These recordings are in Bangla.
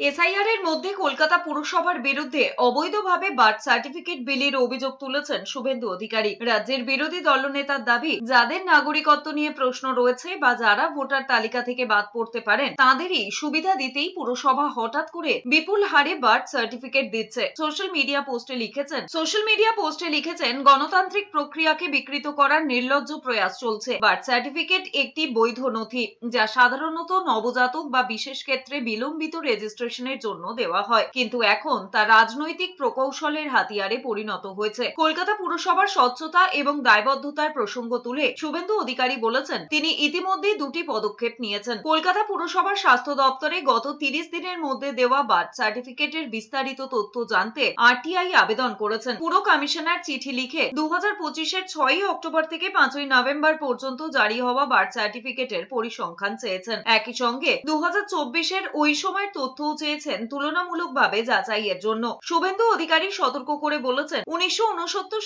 এসআইআর এর মধ্যে কলকাতা পুরসভার বিরুদ্ধে অবৈধভাবে বার্থ সার্টিফিকেট বিলির অভিযোগ তুলেছেন শুভেন্দু অধিকারী। রাজ্যের বিরোধী দলনেতার দাবি, যাদের নাগরিকত্ব নিয়ে প্রশ্ন রয়েছে বা যারা ভোটার তালিকা থেকে বাদ পড়তে পারেন, তাদেরই সুবিধা দিতেই পুরসভা হঠাৎ করে বিপুল হারে বার্থ সার্টিফিকেট দিচ্ছে। সোশ্যাল মিডিয়া পোস্টে লিখেছেন, সোশ্যাল মিডিয়া পোস্টে লিখেছেন, গণতান্ত্রিক প্রক্রিয়াকে বিকৃত করার নির্লজ্জ প্রয়াস চলছে। বার্থ সার্টিফিকেট একটি বৈধ নথি, যা সাধারণত নবজাতক বা বিশেষ ক্ষেত্রে বিলম্বিত রেজিস্ট্রেশনের জন্য দেওয়া হয়। কিন্তু এখন তা রাজনৈতিক প্রকৌশলের হাতিয়ারে পরিণত হয়েছে। কলকাতা পুরসভার স্বচ্ছতা এবং দায়বদ্ধতার প্রসঙ্গ তুলে শুভেন্দু অধিকারী বলেছেন, তিনি ইতিমধ্যেই দুটি পদক্ষেপ নিয়েছেন। কলকাতা পুরসভার স্বাস্থ্য দপ্তরে গত তিরিশ দিনের মধ্যে দেওয়া বার্থ সার্টিফিকেটের বিস্তারিত তথ্য জানতে আরটিআই আবেদন করেছেন। পুরো কমিশনার চিঠি লিখে দু হাজার পঁচিশের ছয়ই অক্টোবর থেকে পাঁচই নভেম্বর পর্যন্ত জারি হওয়া বার্থ সার্টিফিকেটের পরিসংখ্যান চেয়েছেন। একই সঙ্গে দু হাজার চব্বিশের ওই সময়ের তথ্যও চেয়েছেন তুলনামূলকভাবে যাচাইয়ের জন্য। শুভেন্দু অধিকারী সতর্ক করে বলেছেন, উনিশশো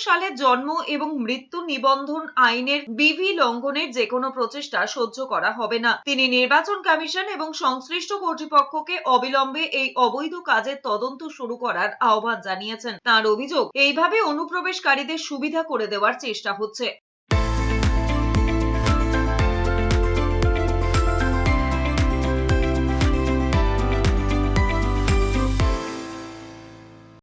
সালে জন্ম এবং মৃত্যু নিবন্ধন আইনের বিভি লঙ্ঘনের যে কোনো প্রচেষ্টা সহ্য করা হবে না। তিনি নির্বাচন কমিশন এবং সংশ্লিষ্ট কর্তৃপক্ষকে অবিলম্বে এই অবৈধ কাজের তদন্ত শুরু করার আহ্বান জানিয়েছেন। তার অভিযোগ, এইভাবে অনুপ্রবেশকারীদের সুবিধা করে দেওয়ার চেষ্টা হচ্ছে।